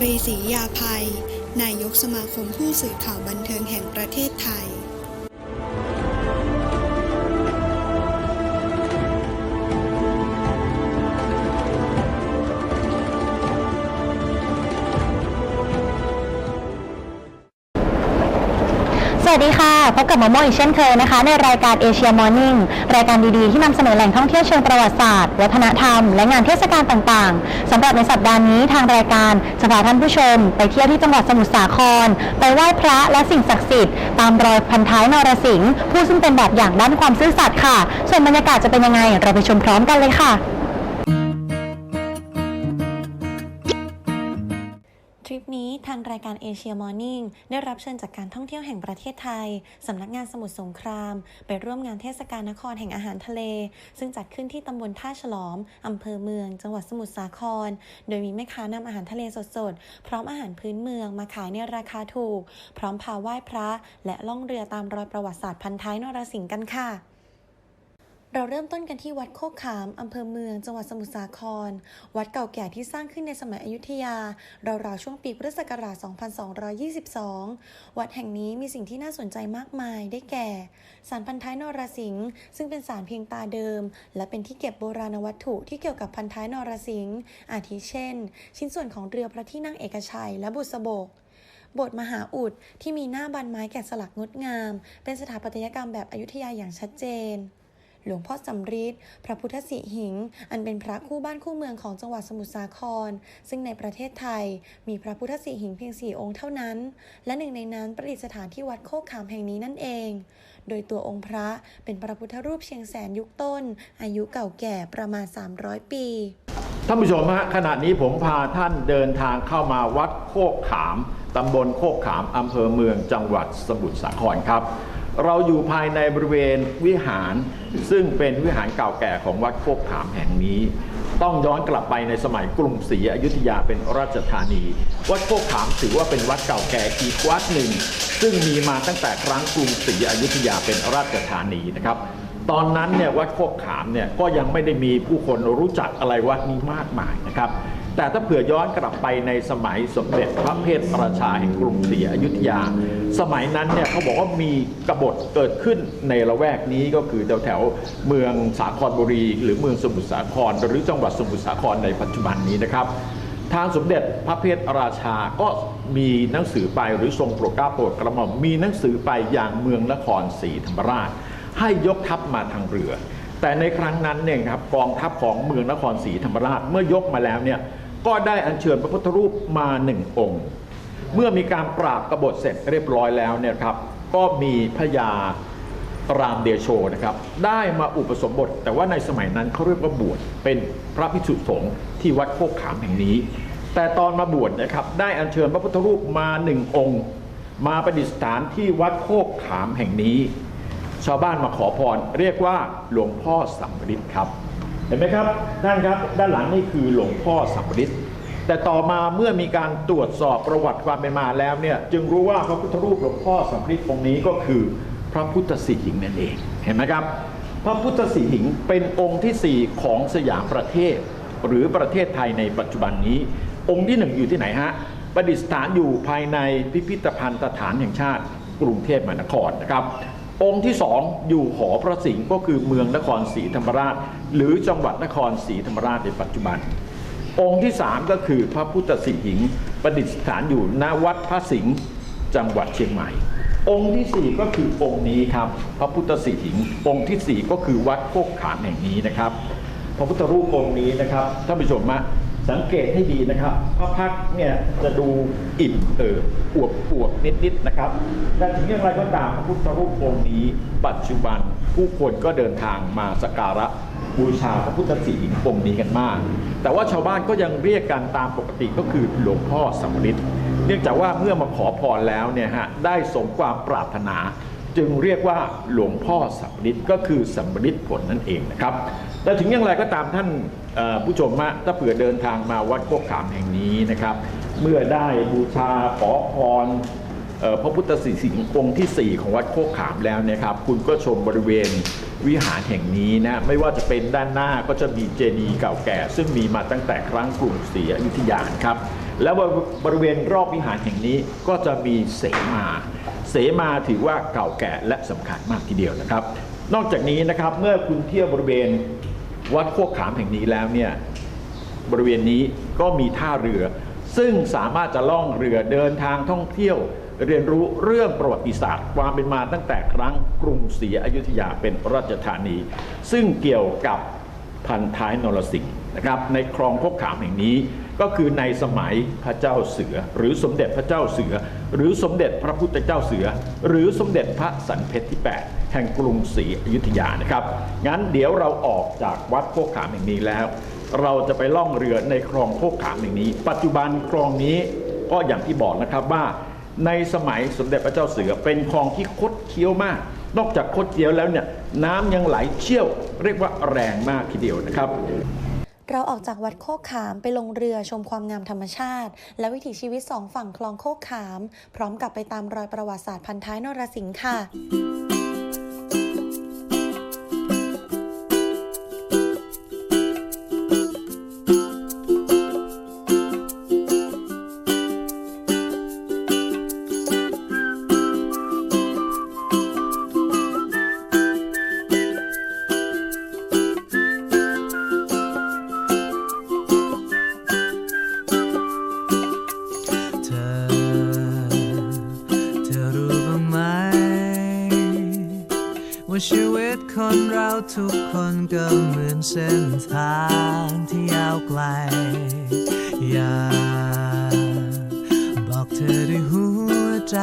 ศรียาภัย นายกสมาคมผู้สื่อข่าวบันเทิงแห่งประเทศไทย พบกับมอโมอีกเช่นเคยนะคะ ในรายการเอเชียมอร์นิ่งรายการดีๆ ที่นำเสนอแหล่งท่องเที่ยวเชิงประวัติศาสตร์ วัฒนธรรม และงานเทศกาลต่างๆสำหรับในสัปดาห์นี้ทางรายการจะพาท่านผู้ชม ไปเที่ยวที่จังหวัดสมุทรสาคร ไปไหว้พระและสิ่งศักดิ์สิทธิ์ตามรอยพันท้ายนรสิงห์ผู้ซึ่งเป็นแบบอย่างด้านความซื่อสัตย์ค่ะ ส่วนบรรยากาศจะเป็นยังไงเราไปชมพร้อมกันเลยค่ะ ทริปนี้ทางรายการเอเชียมอร์นิ่งได้รับเชิญจากการท่องเที่ยวแห่งประเทศไทย สำนักงานสมุทรสงคราม ไปร่วมงานเทศกาลนครแห่งอาหารทะเล ซึ่งจัดขึ้นที่ตำบลท่าฉลอม อำเภอเมือง จังหวัดสมุทรสาคร โดยมีแม่ค้านำอาหารทะเลสดๆ พร้อมอาหารพื้นเมืองมาขายในราคาถูก พร้อมพาไหว้พระ และล่องเรือตามรอยประวัติศาสตร์พันท้ายนรสิงห์กันค่ะ เราเริ่มต้นกันที่วัดโคกขาม อำเภอเมือง จังหวัดสมุทรสาคร วัดเก่าแก่ที่สร้างขึ้นในสมัยอยุธยา ราวๆช่วงปีพุทธศักราช 2222 วัดแห่งนี้มีสิ่งที่น่าสนใจมากมาย ได้แก่ สารพันท้ายนรสิงห์ ซึ่งเป็นสารเพียงตาเดิม และเป็นที่เก็บโบราณวัตถุที่เกี่ยวกับพันท้ายนรสิงห์ อาทิเช่น ชิ้นส่วนของเรือพระที่นั่งเอกชัย และบุษบกบสถ์มหาอุดที่มีหน้าบันไม้แกะสลักงดงาม เป็นสถาปัตยกรรมแบบอยุธยาอย่างชัดเจน หลวงพ่อสำริดพระพุทธสิหิง อันเป็นพระคู่บ้านคู่เมืองของจังหวัดสมุทรสาคร ซึ่งในประเทศไทยมีพระพุทธสิหิงเพียงสี่องค์เท่านั้น และหนึ่งในนั้นประดิษฐานที่วัดโคกขามแห่งนี้นั่นเอง โดยตัวองค์พระเป็นพระพุทธรูปเชียงแสนยุคต้น อายุเก่าแก่ประมาณ 300 ปีท่านผู้ชมฮะขณะนี้ผมพาท่านเดินทางเข้ามาวัดโคกขาม ตำบลโคกขาม อำเภอเมืองจังหวัดสมุทรสาครครับ เราอยู่ภายในบริเวณวิหาร ซึ่งเป็นวิหารเก่าแก่ของวัดโคกขามแห่งนี้ ต้องย้อนกลับไปในสมัยกรุงศรีอยุธยาเป็นราชธานี วัดโคกขามถือว่าเป็นวัดเก่าแก่อีกวัดหนึ่ง ซึ่งมีมาตั้งแต่ครั้งกรุงศรีอยุธยาเป็นราชธานีนะครับตอนนั้นเนี่ยวัดโคกขามเนี่ยก็ยังไม่ได้มีผู้คนรู้จักอะไรวัดนี้มากมายนะครับ แต่ถ้าเผื่อย้อนกลับไปในสมัยสมเด็จพระเพทราชาแห่งกรุงศรีอยุธยา สมัยนั้นเนี่ยเขาบอกว่ามีกบฏเกิดขึ้นในละแวกนี้ก็คือแถวแถวเมืองสาครบุรี หรือเมืองสมุทรสาคร หรือจังหวัดสมุทรสาครในปัจจุบันนี้นะครับทางสมเด็จพระเพทราชาก็มีหนังสือไปหรือทรงโปรดเกล้าโปรดกระหม่อมมีหนังสือไปอย่างเมืองนครศรีธรรมราช ให้ยกทัพมาทางเรือ แต่ในครั้งนั้นเนี่ยครับกองทัพของเมืองนครศรีธรรมราชเมื่อยกมาแล้วเนี่ย ก็ได้อัญเชิญพระพุทธรูปมาหนึ่งองค์ เมื่อมีการปราบกบฏเสร็จเรียบร้อยแล้วเนี่ยครับ ก็มีพระยารามเดโชนะครับ ได้มาอุปสมบท แต่ว่าในสมัยนั้นเขาเรียกว่าบวชเป็นพระภิกษุสงฆ์ที่วัดโคกขามแห่งนี้ แต่ตอนมาบวชนะครับ ได้อัญเชิญพระพุทธรูปมาหนึ่งองค์ มาประดิษฐานที่วัดโคกขามแห่งนี้ ชาวบ้านมาขอพรเรียกว่าหลวงพ่อสัมฤทธิ์ครับ เห็นไหมครับท่านครับด้านหลังนี่คือหลวงพ่อสัมฤทธิ์แต่ต่อมาเมื่อมีการตรวจสอบประวัติความเป็นมาแล้วเนี่ยจึงรู้ว่าพระพุทธรูปหลวงพ่อสัมฤทธิ์องค์นี้ก็คือพระพุทธสิหิงนั่นเองเห็นไหมครับ พระพุทธสิหิงเป็นองค์ที่สี่ของสยามประเทศ หรือประเทศไทยในปัจจุบันนี้ องค์ที่หนึ่งอยู่ที่ไหนฮะประดิษฐานอยู่ภายในพิพิธภัณฑ์สถานแห่งชาติกรุงเทพมหานครนะครับ องค์ที่สองอยู่หอพระสิงห์ก็คือเมืองนครศรีธรรมราช หรือจังหวัดนครศรีธรรมราชในปัจจุบัน องค์ที่สามก็คือพระพุทธสิหิงค์ประดิษฐานอยู่ณวัดพระสิงห์จังหวัดเชียงใหม่ องค์ที่สี่ก็คือองค์นี้ครับ พระพุทธสิหิงค์องค์ที่สี่ก็คือวัดโคกขามแห่งนี้นะครับ พระพุทธรูปองค์นี้นะครับท่านผู้ชมมา สังเกตให้ดีนะครับพระพักเนี่ยจะดูอิ่มเอิบอวบอวบนิดๆนะครับ แต่ถึงอย่างไรก็ตามพระพุทธรูปองค์นี้ ปัจจุบันผู้คนก็เดินทางมาสักการะบูชาพระพุทธศีห์องค์นี้กันมาก แต่ว่าชาวบ้านก็ยังเรียกกันตามปกติก็คือหลวงพ่อสำริดเนื่องจากว่าเมื่อมาขอพรแล้วเนี่ยฮะได้สมความปรารถนา จึงเรียกว่าหลวงพ่อสัมฤทธิ์ก็คือสัมฤทธิ์ผลนั่นเองนะครับแต่ถึงอย่างไรก็ตามท่านผู้ชมฮะถ้าเผื่อเดินทางมาวัดโคกขามแห่งนี้นะครับ เมื่อได้บูชาขอพรพระพุทธสิหิงค์องค์ที่ 4 ของวัดโคกขามแล้วนะครับ คุณก็ชมบริเวณวิหารแห่งนี้นะไม่ว่าจะเป็นด้านหน้าก็จะมีเจดีย์เก่าแก่ ซึ่งมีมาตั้งแต่ครั้งกรุงศรีอยุธยาครับ แล้วบริเวณรอบวิหารแห่งนี้ก็จะมีเสมา เสมาถือว่าเก่าแก่และสำคัญมากทีเดียวนะครับ นอกจากนี้นะครับเมื่อคุณเที่ยวบริเวณวัดโคกขามแห่งนี้แล้วเนี่ยบริเวณนี้ก็มีท่าเรือ ซึ่งสามารถจะล่องเรือเดินทางท่องเที่ยวเรียนรู้เรื่องประวัติศาสตร์ ความเป็นมาตั้งแต่ครั้งกรุงศรีอยุธยาเป็นราชธานี ซึ่งเกี่ยวกับพันท้ายนรสิงห์นะครับในคลองโคกขามแห่งนี้ ก็คือในสมัยพระเจ้าเสือ หรือสมเด็จพระเจ้าเสือ หรือสมเด็จพระพุทธเจ้าเสือ หรือสมเด็จพระสันเพชรที่ 8 แห่งกรุงศรีอยุธยานะครับ งั้นเดี๋ยวเราออกจากวัดโคกขามแห่งนี้แล้ว เราจะไปล่องเรือในคลองโคกขามแห่งนี้ ปัจจุบันคลองนี้ก็อย่างที่บอกนะครับว่า ในสมัยสมเด็จพระเจ้าเสือเป็นคลองที่คดเคี้ยวมากนอกจากคดเคี้ยวแล้วเนี่ยน้ำยังไหลเชี่ยว เรียกว่าแรงมากทีเดียวนะครับ เราออกจากวัดโคกขามไปลงเรือชมความงามธรรมชาติ และวิถีชีวิตสองฝั่งคลองโคกขาม พร้อมกับไปตามรอยประวัติศาสตร์พันท้ายนรสิงห์ค่ะ ทุกคนก็เหมือนเส้นทางที่ยาวไกล อยากบอกเธอด้วยหัวใจ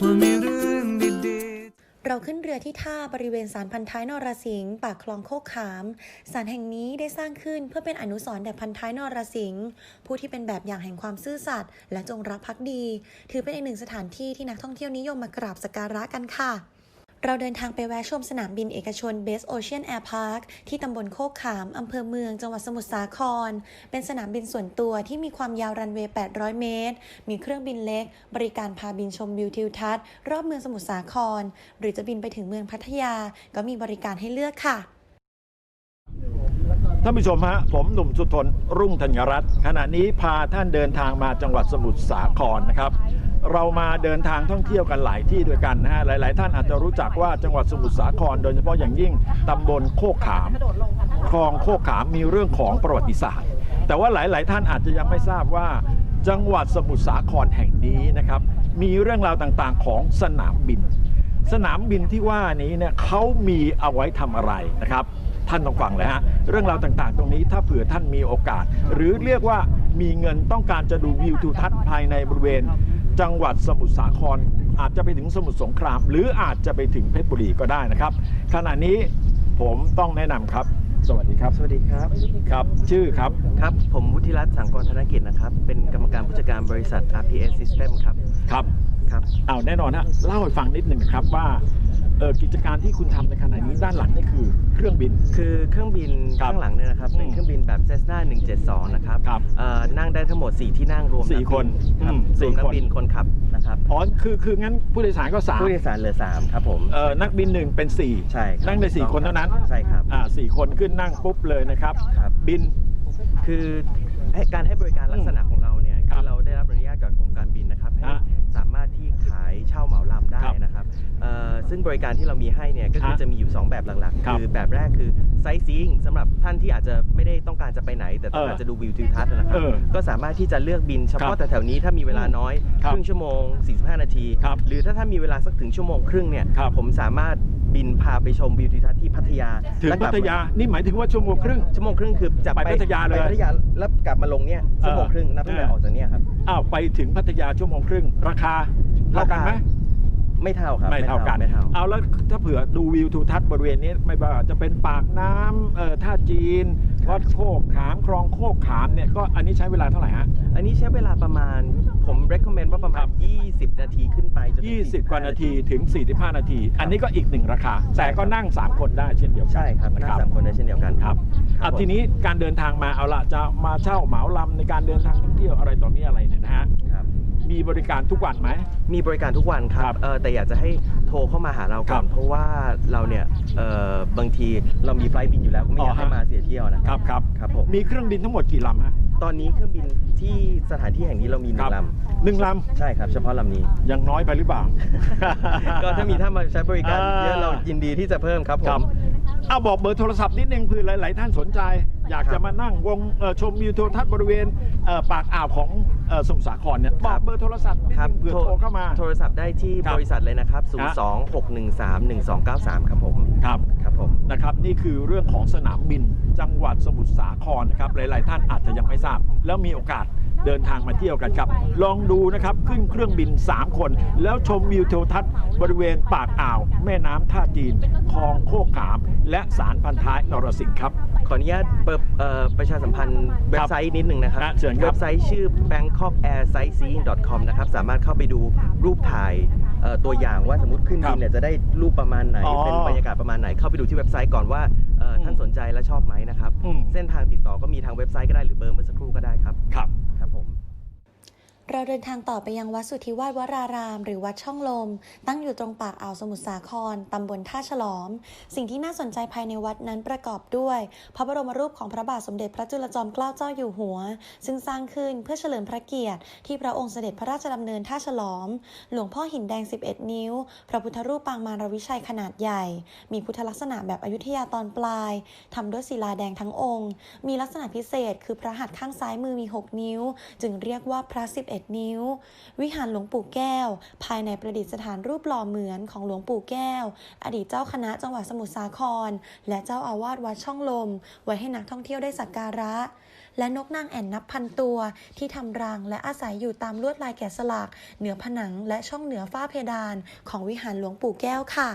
ว่ามีเรื่องดีๆ เราขึ้นเรือที่ท่าบริเวณศาลพันท้ายนรสิงห์ปากคลองโคกขามศาลแห่งนี้ได้สร้างขึ้นเพื่อเป็นอนุสรณ์แด่พันท้ายนรสิงห์ผู้ที่เป็นแบบอย่างแห่งความซื่อสัตย์และจงรักภักดี ถือเป็นอีกหนึ่งสถานที่ที่นักท่องเที่ยวนิยมมากราบสักการะกันค่ะ เราเดินทางไปแวะชมสนามบินเอกชน Best Ocean Air Park ที่ตำบลโคกขาม อำเภอเมือง จังหวัดสมุทรสาคร เป็นสนามบินส่วนตัวที่มีความยาวรันเวย์ 800 เมตร มีเครื่องบินเล็ก บริการพาบินชมวิวทิวทัศน์ รอบเมืองสมุทรสาคร หรือจะบินไปถึงเมืองพัทยา ก็มีบริการให้เลือกค่ะท่านผู้ชมฮะผมหนุ่มสุทนรุ่งธัญรัตน์ขณะนี้พาท่านเดินทางมาจังหวัดสมุทรสาครนะครับ เรามาเดินทางท่องเที่ยวกันหลายที่ด้วยกันนะฮะหลาย ๆ ท่านอาจจะรู้จักว่าจังหวัดสมุทรสาคร โดยเฉพาะอย่างยิ่งตำบลโคกขามคลองโคกขามมีเรื่องของประวัติศาสตร์ แต่ว่าหลาย ๆ ท่านอาจจะยังไม่ทราบว่า จังหวัดสมุทรสาครแห่งนี้นะครับมีเรื่องราวต่าง ๆ ของสนามบิน สนามบินที่ว่านี้เนี่ยเขามีเอาไว้ทำอะไรนะครับ ท่านต้องฟังเลยฮะเรื่องราวต่าง ๆ ตรงนี้ถ้าเผื่อท่านมีโอกาส หรือเรียกว่ามีเงินต้องการจะดูวิวทิวทัศน์ภายในบริเวณ จังหวัดสมุทรสาคร อาจจะไปถึงสมุทรสงคราม หรืออาจจะไปถึงเพชรบุรีก็ได้นะครับ ขณะนี้ผมต้องแนะนำครับ สวัสดีครับสวัสดีครับ ครับ ชื่อครับครับ ผมวุฒิรัตน์สังกรธนกิจนะครับ เป็นกรรมการผู้จัดการบริษัท RPS System ครับ ครับ ครับ เอาแน่นอนฮะเล่าให้ฟังนิดหนึ่งครับว่าเอ่อ กิจการที่คุณทำในขณะนี้ด้านหลังนี่คือเครื่องบิน คือเครื่องบินครับข้างหลังเนี่ยนะครับอืมเป็นเครื่องบินแบบ Cessna 172 นะครับครับเอ่อนั่งได้ทั้งหมด 4 ที่นั่งรวมสี่กบิคนครับอืมสี่รวมนัคกนบินคนขับนะครับอ๋อคือคืองั้นผู้โดยสารก็สามผู้โดยสารเหลือ 3 ครับผมเอ่อนักบินหนึ่งเป็นสี่ใช่ครับนั่งได้สี่คนเท่านั้นใช่ครับอ่าสี่คนขึ้นนั่งปุ๊บเลยนะครับครับบินคือให้การให้บริการลักษณะของ ซึ่งบริการที่เรามีให้เนี่ยก็คือฮะจะมีอยู่ 2 แบบหลักๆครับคือแบบแรกคือไซซิ่งสำหรับท่านที่อาจจะไม่ได้ต้องการจะไปไหน แต่ต้องการเออจะดูวิวทิวทัศน์นะครับเออก็สามารถที่จะเลือกบินเฉครัพาะบแต่แถวนี้ถ้ามีเวลาน้อยครับครึ่งชั่วโมง 45 นาทีครับหรือถ้าท่านมีเวลาสักถึงชั่วโมงครึ่งเนี่ยครับผมสามารถบินพาไปชมวิวทิวทัศน์ที่พัทยาถึงและกพัลับทยานี่หมายถึงว่าชั่วโมงครึ่งชั่วโมงครึ่งคือจะไปพัทยาเลยไปพัทยาแล้วกลับมาลงเนี่ยชั่วโมงครึ่งนับตั้งแต่เออออกจากเนี่ยครับอ้าวไปถึงพัทยาชั่วโมงครึ่งราคาเท่ากันไหม ไม่เท่าครับไม่เท่ากัน ไม่เท่าเอาแล้วถ้าเผื่อดูวิวทิวทัศน์บริเวณนี้ไม่ว่าจะเป็นปากน้ำเอ่อท่าจีน วัดโคกขามคลองโคกขามเนี่ยก็อันนี้ใช้เวลาเท่าไหร่ฮะ อันนี้ใช้เวลาประมาณผม recommend ว่าประมาณ 20 นาทีขึ้นไปจนถึง20 กว่านาทีถึง 45 นาที อันนี้ก็อีกหนึ่งราคา แต่ก็นั่ง 3 คนได้เช่นเดียวกันใช่ครับนั่งนะสามคนได้เช่นเดียวกันครับครัเอาบผมทีนี้การเดินทางมาเอาละจะมาเช่าเหมาลำในการเดินทางท่องเที่ยวอะไรต่อมีอะไรเนี่ยนะฮะครับ มีบริการทุกวันไหม มีบริการทุกวันคครัรับบเออแต่อยากจะให้โทรเข้ามาหาเราคก่รัอนบเพราะว่าเราเนี่ยเออบางทีเรามีไฟล์บินอยู่แล้วก็ไม่อยากอ๋อฮะ ให้มาเสียเที่ยวนะครับครับ ครับผมมีเครื่องบินทั้งหมดกี่ลำฮะตอนนี้เครื่องบินที่สถานที่แห่งนี้เรามีหนึ่ครับงลหนึ่งลำใช่ครับ เฉพาะลำนี้ำยังน้อยไปหรือเปล่า ก็ถ้ามีท่านมาใช้บริการอ่าเยอะเรายินดีที่จะเพิ่มครับผครัมบเอาบอกเบอร์โทรศัพท์นิดนึงเพื่อหลาย ๆ ท่านสนใจ อยากครับจะมานั่งวงเอ่อชมวิวโทรทัศน์บริเวณเอ่อปากอ่าวของ เอ่อสมุทรสาครเนี่ยบคอรักบ เบอร์โทรศัพท์นิดครับนึงเผื่อโทรเข้ามา โทรศัพท์ได้ที่ครับ บริษัทเลยนะครับฮะ026131293 ครับผม ครับครับผม นะครับนี่คือเรื่องของสนามบินจังหวัดสมุทรสาครนะครับหลาย ๆ ท่านอาจจะยังไม่ทราบ แล้วมีโอกาสเดินทางมาเที่ยวกันครับ ลองดูนะครับขึ้นเครื่องบิน 3 คน แล้วชมวิวทิวทัศน์บริเวณปากอ่าว แม่น้ำท่าจีนคลองโคกขาม และสารพันท้ายนรสิงห์ครับ ขออนุญาตเปิดเอ่อประชาสัมพันธ์เว็บไซต์นิดหนึ่งนะครับฮะเชิญครับ เว็บไซต์ชื่อ bangkokairsightseeing.com นะครับ สามารถเข้าไปดูรูปถ่ายเอ่อตัวอย่างว่าสมมติขึ้นบินเนี่ยจะได้รูปประมาณไหน อ๋อเป็นบรรยากาศประมาณไหน เข้าไปดูที่เว็บไซต์ก่อนว่าเอ่ออมท่านสนใจและชอบไหมนะครับ อืม เส้นทางติดต่อก็มีทางเว็บไซต์ก็ได้หรือเบอร์เมื่อสักครู่ก็ได้ครับ ครับครับผม เราเดินทางต่อไปยังวัดสุทธิวาสวราราม หรือวัดช่องลม ตั้งอยู่ตรงปากอ่าวสมุทรสาคร ตำบลท่าฉลอม สิ่งที่น่าสนใจภายในวัดนั้นประกอบด้วย พระบรมรูปของพระบาทสมเด็จพระจุลจอมเกล้าเจ้าอยู่หัว ซึ่งสร้างขึ้นเพื่อเฉลิมพระเกียรติ ที่พระองค์เสด็จพระราชดำเนินท่าฉลอม หลวงพ่อหินแดง 11 นิ้ว พระพุทธรูปปางมารวิชัยขนาดใหญ่ มีพุทธลักษณะแบบอยุธยาตอนปลายทำด้วยศิลาแดงทั้งองค์ มีลักษณะพิเศษ คือพระหัตถ์ข้างซ้ายมือมี 6 นิ้ว จึงเรียกว่าพระ11นิ้ว วิหารหลวงปู่แก้ว ภายในประดิษฐานรูปหล่อเหมือนของหลวงปู่แก้ว อดีตเจ้าคณะจังหวัดสมุทรสาคร และเจ้าอาวาสวัดช่องลม ไว้ให้นักท่องเที่ยวได้สักการะ และนกนางแอ่นนับพันตัว ที่ทำรังและอาศัยอยู่ตามลวดลายแกะสลัก เหนือผนังและช่องเหนือฝ้าเพดาน ของวิหารหลวงปู่แก้วค่ะ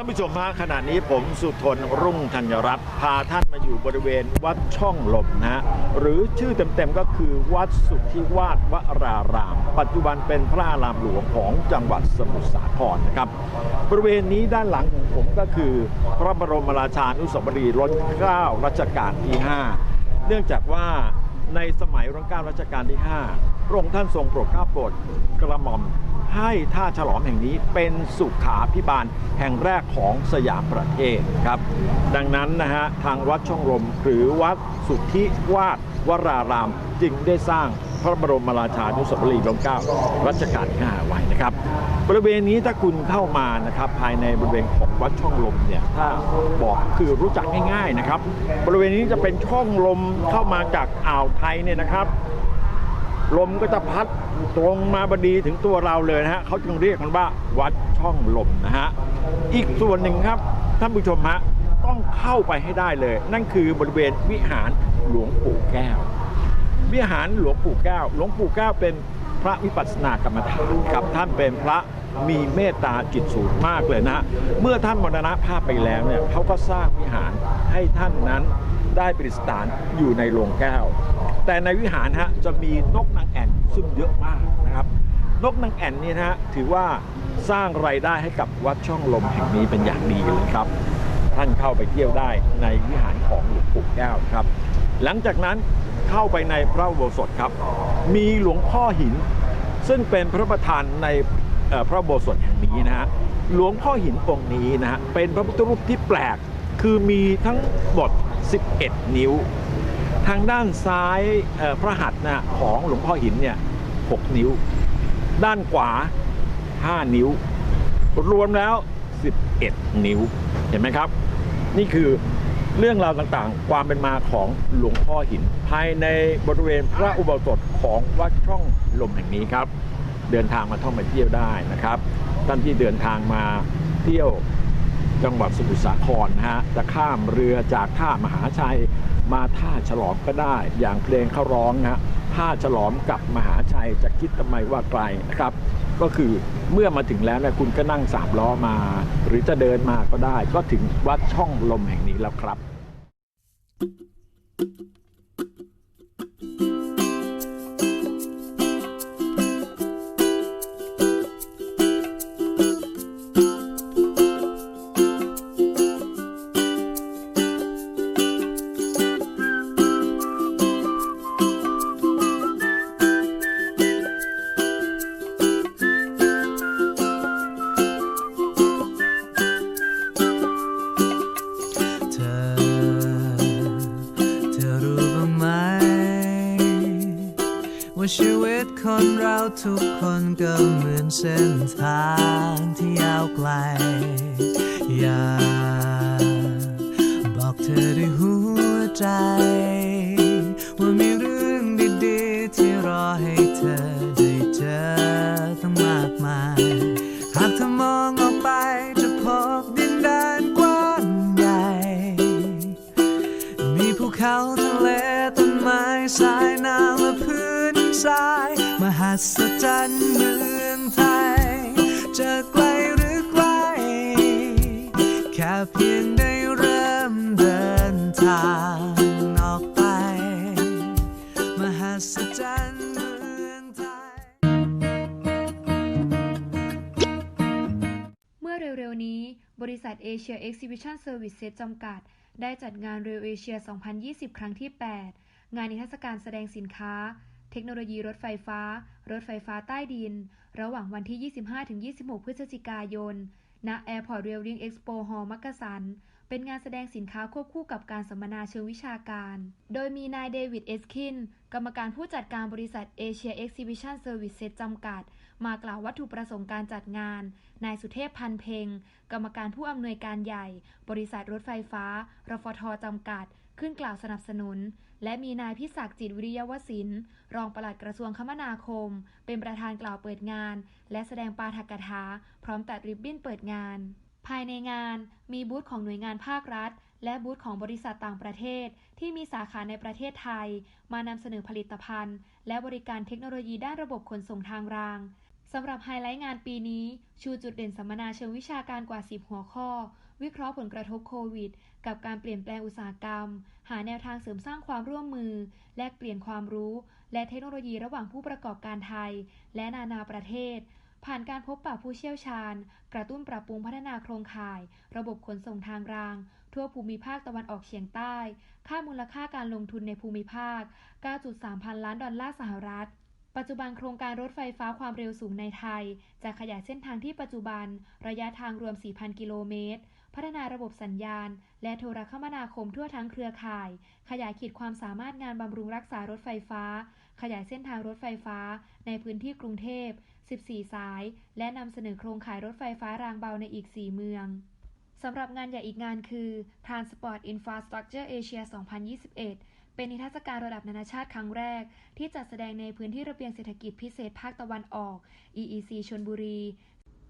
ท่านผู้ชมฮะขณะนี้ผมสุทนรุ่งธัญรัตน์พาท่านมาอยู่บริเวณวัดช่องลมนะฮะหรือชื่อเต็มๆก็คือวัดสุทธิวาสวราราม ปัจจุบันเป็นพระอารามหลวงของจังหวัดสมุทรสาครนะครับ บริเวณนี้ด้านหลังของผมก็คือ พระบรมราชานุสาวรีย์รัชเกล้ารัชกาลที่ 5 เนื่องจากว่าในสมัยรัชกาลรัชกาลที่ 5 พระองค์ท่านทรงโปรดเกล้าโปรดกระหม่อม ให้ท่าฉลอมแห่งนี้เป็นสุขาพิบาลแห่งแรกของสยามประเทศครับ ดังนั้นนะฮะทางวัดช่องลมหรือวัดสุทธิวาสวรารามจึงได้สร้างพระบรมราชานุสาวรีย์รัชกาลรัชกาลที่5ไว้นะครับ บริเวณนี้ถ้าคุณเข้ามานะครับภายในบริเวณของวัดช่องลมเนี่ยถ้าบอกคือรู้จักง่ายๆนะครับ บริเวณนี้จะเป็นช่องลมเข้ามาจากอ่าวไทยเนี่ยนะครับ ลมก็จะพัดตรงมาบดีถึงตัวเราเลยนะฮะเขาจึงเรียกมันว่าวัดช่องลมนะฮะอีกส่วนหนึ่งครับท่านผู้ชมฮะต้องเข้าไปให้ได้เลย นั่นคือบริเวณวิหารหลวงปู่แก้ว วิหารหลวงปู่แก้ว หลวงปู่แก้วเป็นพระวิปัสสนากรรมฐานกับท่านเป็นพระมีเมตตาจิตสูงมากเลยนะฮะเมื่อท่านมรณภาพไปแล้วเนี่ยเขาก็สร้างวิหารให้ท่านนั้นได้ประดิษฐานอยู่ในโรงแก้ว แต่ในวิหารฮะจะมีนกนางแอ่นซึ่งเยอะมากนะครับ นกนางแอ่นนี่นะฮะถือว่าสร้างไรายได้ให้กับวัดช่องลมแห่งนี้เป็นอย่างดีเลยครับ ท่านเข้าไปเที่ยวได้ในวิหารของหลวงปู่แก้วครับ หลังจากนั้นเข้าไปในพระอุโบสถครับ มีหลวงพ่อหิน ซึ่งเป็นพระประธานในพระโบสถแห่งนี้นะฮะ หลวงพ่อหินองค์นี้นะฮะ เป็นพระพุทธรูปที่แปลก คือมีทั้งหมด 11 นิ้ว ทางด้านซ้ายพระหัตถ์นะของหลวงพ่อหินเนี่ย6นิ้ว ด้านขวา 5 นิ้ว รวมแล้ว 11 นิ้ว เห็นไหมครับ นี่คือเรื่องราวต่างๆ ความเป็นมาของหลวงพ่อหิน ภายในบริเวณพระอุโบสถของวัดช่องลมแห่งนี้ครับ เดินทางมาท่องมาเที่ยวได้นะครับ ท่านที่เดินทางมาเที่ยวจังหวัดสมุทรสาครนะฮะจะข้ามเรือจากท่ามหาชัย มาท่าฉลอมก็ได้ อย่างเพลงเขาร้องนะฮะท่าฉลอมกับมหาชัยจะคิดทำไมว่าไกลนะครับ ก็คือเมื่อมาถึงแล้วเนี่ยคุณก็นั่งสามล้อมา หรือจะเดินมาก็ได้ ก็ถึงวัดช่องลมแห่งนี้แล้วครับ「 คนเราทุกคนก็เหมือนเส้นทางที่ยาวไกล อยาก ศจรรย์เมืองไทย เมื่อเร็วๆ นี้ บริษัท Asia Exhibition Services จำกัด ได้จัดงาน Rail Asia 2020 ครั้งที่ 8 งานนิทรรศการแสดงสินค้า เทคโนโลยีรถไฟฟ้า รถไฟฟ้าใต้ดิน ระหว่างวันที่ 25-26 พฤศจิกายน ณ Airport Railing Expo Hall มักกะสัน เป็นงานแสดงสินค้าควบคู่กับการสัมมนาเชิงวิชาการ โดยมีนายเดวิดเอสคิน กรรมการผู้จัดการบริษัท Asia Exhibition Services จำกัด มากล่าววัตถุประสงค์การจัดงาน นายสุเทพพันเพ็งกรรมการผู้อำนวยการใหญ่ บริษัทรถไฟฟ้า รฟทจำกัด ขึ้นกล่าวสนับสนุน และมีนายพิศักดิ์จิตวิริยวศิลป์รองปลัดกระทรวงคมนาคม เป็นประธานกล่าวเปิดงาน และแสดงปาฐกถาพร้อมตัดริบบิ้นเปิดงาน ภายในงานมีบูธของหน่วยงานภาครัฐ และบูธของบริษัทต่างประเทศ ที่มีสาขาในประเทศไทย มานำเสนอผลิตภัณฑ์ และบริการเทคโนโลยีด้านระบบขนส่งทางรางสำหรับไฮไลท์งานปีนี้ ชูจุดเด่นสัมมนาเชิงวิชาการกว่า 10 หัวข้อ วิเคราะห์ผลกระทบโควิด กับการเปลี่ยนแปลงอุตสาหกรรม หาแนวทางเสริมสร้างความร่วมมือ แลกเปลี่ยนความรู้ และเทคโนโลยีระหว่างผู้ประกอบการไทย และนานาประเทศ ผ่านการพบปะผู้เชี่ยวชาญ กระตุ้นปรับปรุงพัฒนาโครงข่าย ระบบขนส่งทางราง ทั่วภูมิภาคตะวันออกเฉียงใต้ ค่ามูลค่าการลงทุนในภูมิภาค 9.3 พันล้านดอลลาร์สหรัฐ ปัจจุบันโครงการรถไฟฟ้าความเร็วสูงในไทย จะขยายเส้นทางที่ปัจจุบัน ระยะทางรวม 4,000 กิโลเมตร พัฒนาระบบสัญญาณ และโทรคมนาคมทั่วทั้งเครือข่าย ขยายขีดความสามารถงานบำรุงรักษารถไฟฟ้า ขยายเส้นทางรถไฟฟ้า ในพื้นที่กรุงเทพ 14 สาย และนำเสนอโครงข่ายรถไฟฟ้ารางเบาในอีก 4 เมืองสำหรับงานใหญ่อีกงานคือ Transport Infrastructure Asia 2021 เป็นนิทรรศการระดับนานาชาติครั้งแรก ที่จัดแสดงในพื้นที่ระเบียงเศรษฐกิจพิเศษภาคตะวันออก EEC ชลบุรี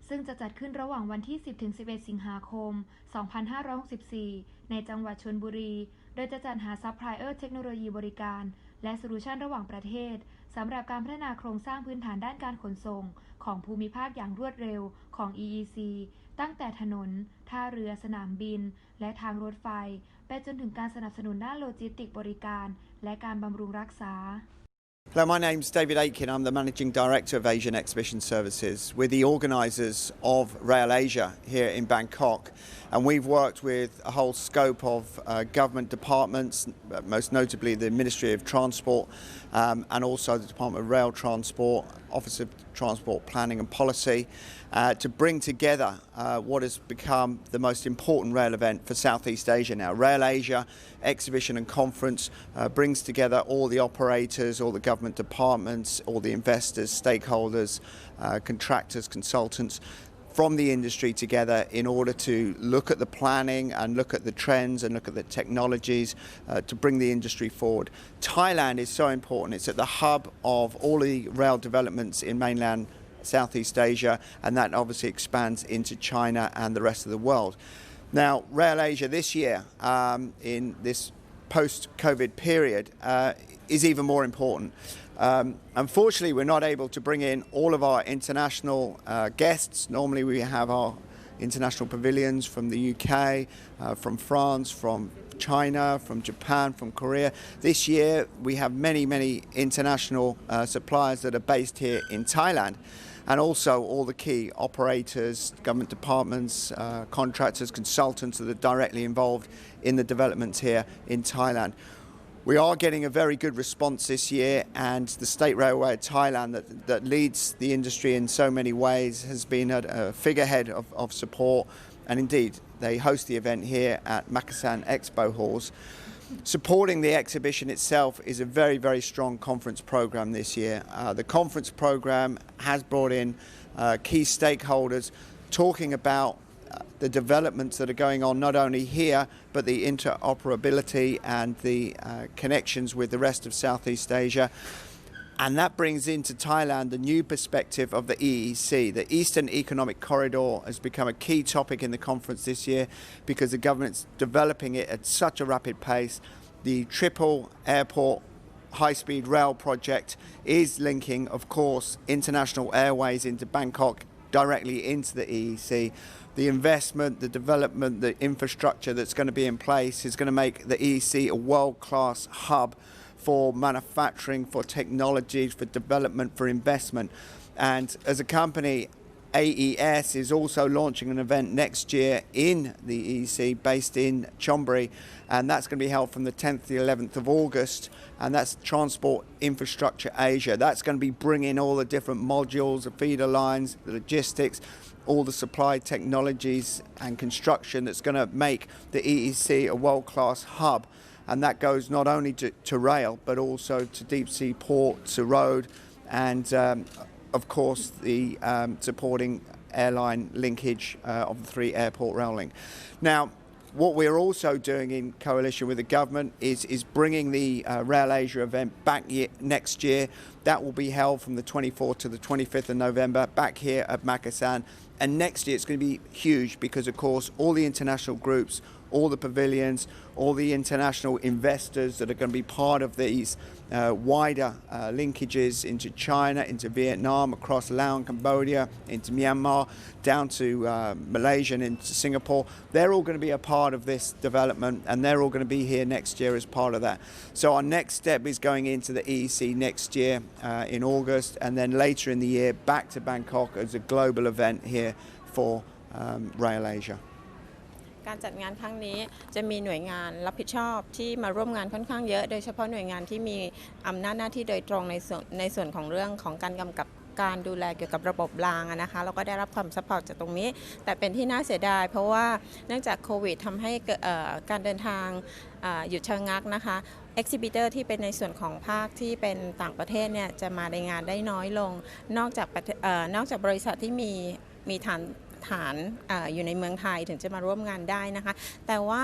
ซึ่งจะจัดขึ้นระหว่างวันที่ 10-11 สิงหาคม 2564 ในจังหวัดชลบุรี โดยจะจัดหาซัพพลายเออร์เทคโนโลยีบริการ และโซลูชันระหว่างประเทศ สำหรับการพัฒนาโครงสร้างพื้นฐานด้านการขนส่ง ของภูมิภาคอย่างรวดเร็วของ EEC ตั้งแต่ถนน ท่าเรือ สนามบิน และทางรถไฟ ไปจนถึงการสนับสนุนด้านโลจิสติกบริการ และการบำรุงรักษา Hello, my name's David Aitken. I'm the Managing Director of Asian Exhibition Services. We're the organisers of Rail Asia here in Bangkok, and we've worked with a whole scope of uh, government departments, most notably the Ministry of Transport um, and also the Department of Rail Transport, Office of Transport Planning and Policy, uh, to bring together uh, what has become the most important rail event for Southeast Asia now. Rail Asia exhibition and conference uh, brings together all the operators, all the government departments, all the investors, stakeholders, uh, contractors, consultants from the industry together in order to look at the planning and look at the trends and look at the technologies uh, to bring the industry forward. Thailand is so important. It's at the hub of all the rail developments in mainland Southeast Asia, and that obviously expands into China and the rest of the world. Now, Rail Asia this year, um, in this post COVID period, uh, is even more important. Um, unfortunately, we're not able to bring in all of our international uh, guests. Normally, we have our international pavilions from the UK, uh, from France, from China, from Japan, from Korea. This year, we have many, many international uh, suppliers that are based here in Thailand and also all the key operators, government departments, uh, contractors, consultants that are directly involved in the developments here in Thailand. We are getting a very good response this year, and the State Railway of Thailand, that, that leads the industry in so many ways, has been a, a figurehead of, of support. And indeed, they host the event here at Makassar Expo Halls. Supporting the exhibition itself is a very, very strong conference program this year. Uh, the conference program has brought in uh, key stakeholders talking about uh, the developments that are going on not only here but the interoperability and the uh, connections with the rest of Southeast Asia. And that brings into Thailand the new perspective of the EEC. The Eastern Economic Corridor has become a key topic in the conference this year because the government's developing it at such a rapid pace. The triple airport high speed rail project is linking, of course, international airways into Bangkok directly into the EEC. The investment, the development, the infrastructure that's going to be in place is going to make the EEC a world class hub for manufacturing, for technologies, for development, for investment. And as a company, AES is also launching an event next year in the EEC based in Chonburi, and that's going to be held from the 10th to the 11th of August. And that's Transport Infrastructure Asia. That's going to be bringing all the different modules, the feeder lines, the logistics, all the supply technologies and construction that's going to make the EEC a world class hub. And that goes not only to, to rail, but also to deep sea port, to road, and um, of course, the um, supporting airline linkage uh, of the three airport rail link. Now, what we're also doing in coalition with the government is, is bringing the uh, Rail Asia event back next year. That will be held from the 24th to the 25th of November back here at Makassar. And next year it's going to be huge because, of course, all the international groups, all the pavilions, all the international investors that are going to be part of these uh, wider uh, linkages into China, into Vietnam, across Laos and Cambodia, into Myanmar, down to uh, Malaysia and into Singapore. They're all going to be a part of this development and they're all going to be here next year as part of that. So our next step is going into the EEC next year uh, in August and then later in the year back to Bangkok as a global event here for um, Rail Asia. การจัดงานครั้งนี้จะมีหน่วยงานรับผิดชอบที่มาร่วมงานค่อนข้างเยอะ โดยเฉพาะหน่วยงานที่มีอำนาจหน้าที่โดยตรงในส่วนในส่วนของเรื่องของการกำกับการดูแลเกี่ยวกับระบบรางนะคะเราก็ได้รับความสปอร์ตจากตรงนี้ แต่เป็นที่น่าเสียดาย เพราะว่าเนื่องจากโควิดทำให้การเดินทางหยุดชะงักนะคะเอ็กซิบิเตอร์ที่เป็นในส่วนของภาคที่เป็นต่างประเทศเนี่ยจะมาในงานได้น้อยลง นอกจากอนอกจากบริษัทที่มีมีฐาน ฐานออยู่ในเมืองไทยถึงจะมาร่วมงานได้นะคะ แต่ว่า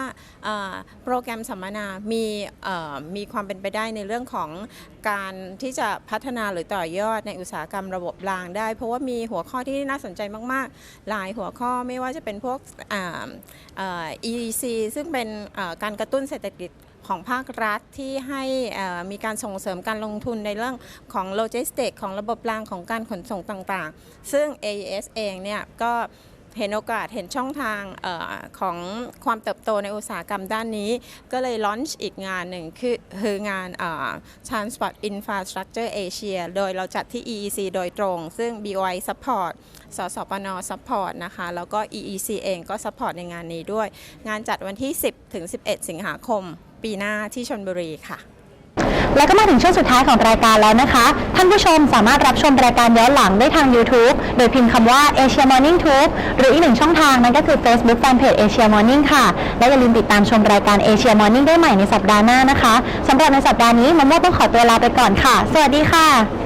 โปรแกรมสัมมนา มีมีความเป็นไปได้ในเรื่องของการที่จะพัฒนาหรือต่อยอดในอุตสาหกรรมระบบรางได้ เพราะว่ามีหัวข้อที่น่าสนใจมากๆ หลายหัวข้อไม่ว่าจะเป็นพวกอ่าเอ่อ EEC ซึ่งเป็นการกระตุ้นเศรษฐกิจ ของภาครัฐที่ให้มีการส่งเสริมการลงทุนในเรื่องของโลจิสติกของระบบรางของการขนส่งต่างๆ ซึ่ง AES เองเนี่ยก็เห็นโอกาสเห็นช่องทางออของความเติบโตในอุตสาหกรรมด้านนี้ ก็เลยลอนช์อีกงานหนึ่งคือคืองาน Transport Infrastructure Asia โดยเราจัดที่ EEC โดยตรง ซึ่ง BOI Support สสปน Support นะคะ แล้วก็ EEC เองก็ Support ในงานนี้ด้วย งานจัดวันที่ 10 ถึง 11 สิงหาคม ปีหน้าที่ชนบุรีค่ะ และก็มาถึงช่วงสุดท้ายของรายการแล้วนะคะ ท่านผู้ชมสามารถรับชมรายการย้อนหลังได้ทาง YouTube โดยพิมพ์คำว่า Asia Morning Tube หรืออีกหนึ่งช่องทางนั่นก็คือ Facebook Fanpage Asia Morning ค่ะ และอย่าลืมติดตามชมรายการ Asia Morning ได้ใหม่ในสัปดาห์หน้านะคะสำหรับในสัปดาห์นี้มัมโม่ต้องขอตัวลาไปก่อนค่ะ สวัสดีค่ะ